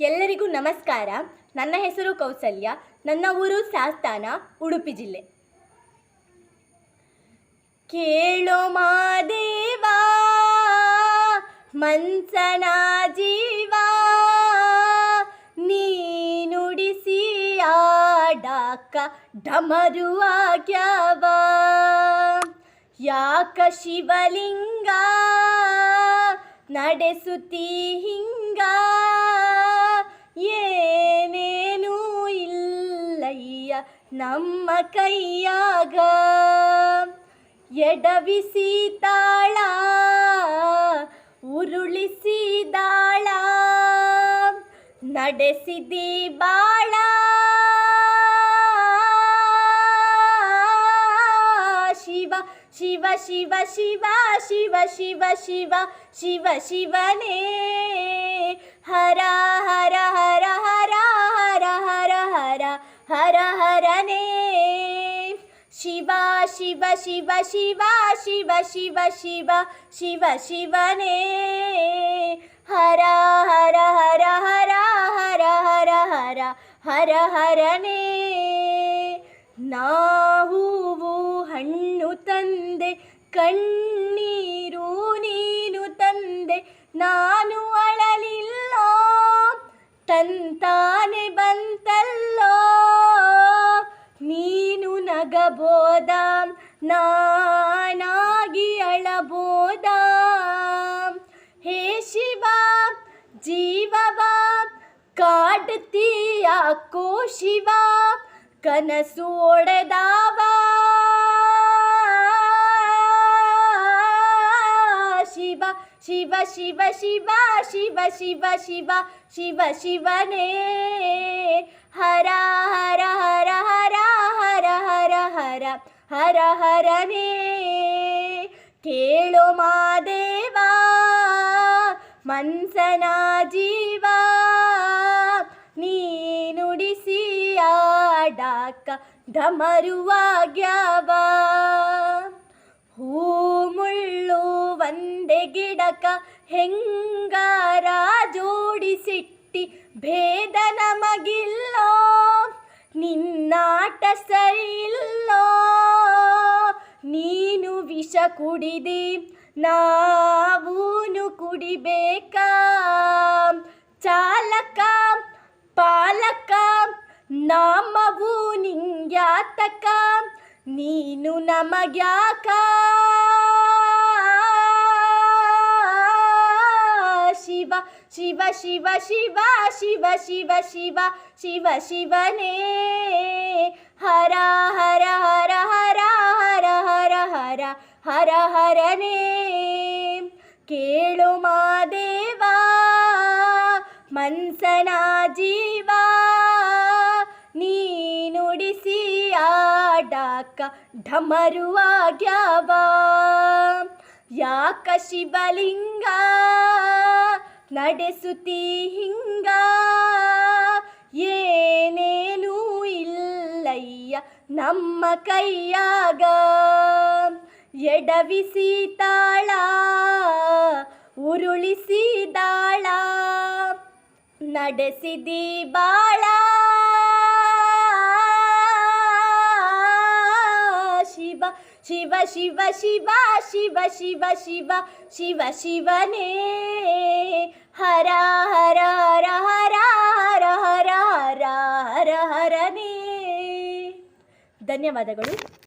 ಎಲ್ಲರಿಗೂ ನಮಸ್ಕಾರ. ನನ್ನ ಹೆಸರು ಕೌಸಲ್ಯ. ನನ್ನ ಊರು ಶಾಸ್ತಾನ ಉಡುಪಿ ಜಿಲ್ಲೆ. ಕೇಳೋ ಮಾದೇವಾ ಮನ್ಸನ ಜೀವ, ನೀನುಡಿಸಿ ಆಡಾಕ ಡಮರುವಾಗ್ಯವ ಯಾಕ ಶಿವಲಿಂಗ ನಡೆಸುತ್ತೀ ಹಿಂಗ? ಇಲ್ಲಯ್ಯ ನಮ್ಮ ಕೈಯಾಗ. ಎಡವಿಸಿ ತಾಳ, ಉರುಳಿಸಿ ದಾಳ, ನಡೆಸಿದಿ ಬಾಳ. ಶಿವ ಶಿವ ಶಿವ ಶಿವ ಶಿವ ಶಿವ ಶಿವ ಶಿವ, ಶಿವನೇ. ಹರ ಹರ ಶಿವ ಶಿವ ಶಿವ ಶಿವ ಶಿವ ಶಿವ ಶಿವ ಶಿವ, ಶಿವನೇ. ಹರ ಹರ ಹರ ಹರ ಹರ ಹರ ಹರ ಹರ, ಹರನೇ. ನಾವು ಹಣ್ಣು ತಂದೆ, ಕಣ್ಣೀರು ನೀನು ತಂದೆ, ನಾನು ಅಳಲಿಲ್ಲ, ತಂತಾನೆ ನಗಬೋದ ನಾನಾಗಿ ಅಳಬೋದ ಹೇ ಶಿವ ಜೀವವ ಕಾಡ್ತೀಯಾಕೋ ಶಿವ ಕನಸು ಒಡೆದಾವ. ಶಿವ ಶಿವ ಶಿವ ಶಿವ ಶಿವ ಶಿವ ಶಿವ ಶಿವ, ಶಿವನೇ. ಹರ ಹರ ಹರ ಹರ. ಹರ ಹರನೇ, ಕೇಳೋ ಮಾದೇವ ಮನ್ಸನ ಜೀವ, ನೀ ನುಡಿಸಿ ಆಡಾಕ ಢಮರುವಾಗ್ಯವ ಹೂ ಮುಳ್ಳು ಒಂದೇ ಗಿಡಕ ಹೆಂಗಾರ ಜೋಡಿಸಿಟ್ಟಿ, ಭೇದ ನಮಗಿಲ್ಲೋ, ನಿನ್ನಾಟ ಸರಿಯಿಲ್ಲೋ. ನೀನು ವಿಷ ಕುಡಿದಿ, ನಾವೂನು ಕುಡಿಬೇಕಾ? ಚಾಲಕ, ಪಾಲಕ, ನಾಮವು ನಿಂಗ್ಯಾತಕ ನೀನು ನಮಗ್ಯಾಕ? ಶಿವ ಶಿವ ಶಿವ ಶಿವ ಶಿವ ಶಿವ ಶಿವ ಶಿವ, ಶಿವನೇ. ಹರನೇ ಕೇಳು ಮಾದೇವ ಮನ್ಸನ ಜೀವ, ನೀನುಡಿಸಿ ಆಡಾಕ ಢಮರುವಾಗ್ಯಾವ. ಯಾಕ ಶಿವಲಿಂಗ, ನಡೆಸುತ್ತಿ ಹಿಂಗ, ಏನೇನೂ ಇಲ್ಲಯ್ಯ ನಮ್ಮ ಕೈಯಾಗ. ಎಡವಿಸಿ ಸೀತಾಳ ಉರುಳಿಸಿದಾಳ, ನಡೆಸಿದಿ ಬಾಳ. ಶಿವ ಶಿವ ಶಿವ ಶಿವ ಶಿವ ಶಿವ ಶಿವ ಶಿವ, ಶಿವನೇ. ಹರ ಹರ ಹರ ಹರ ಹರ ಹರ ಹರ ಹರ, ಹರನೇ. ಧನ್ಯವಾದಗಳು.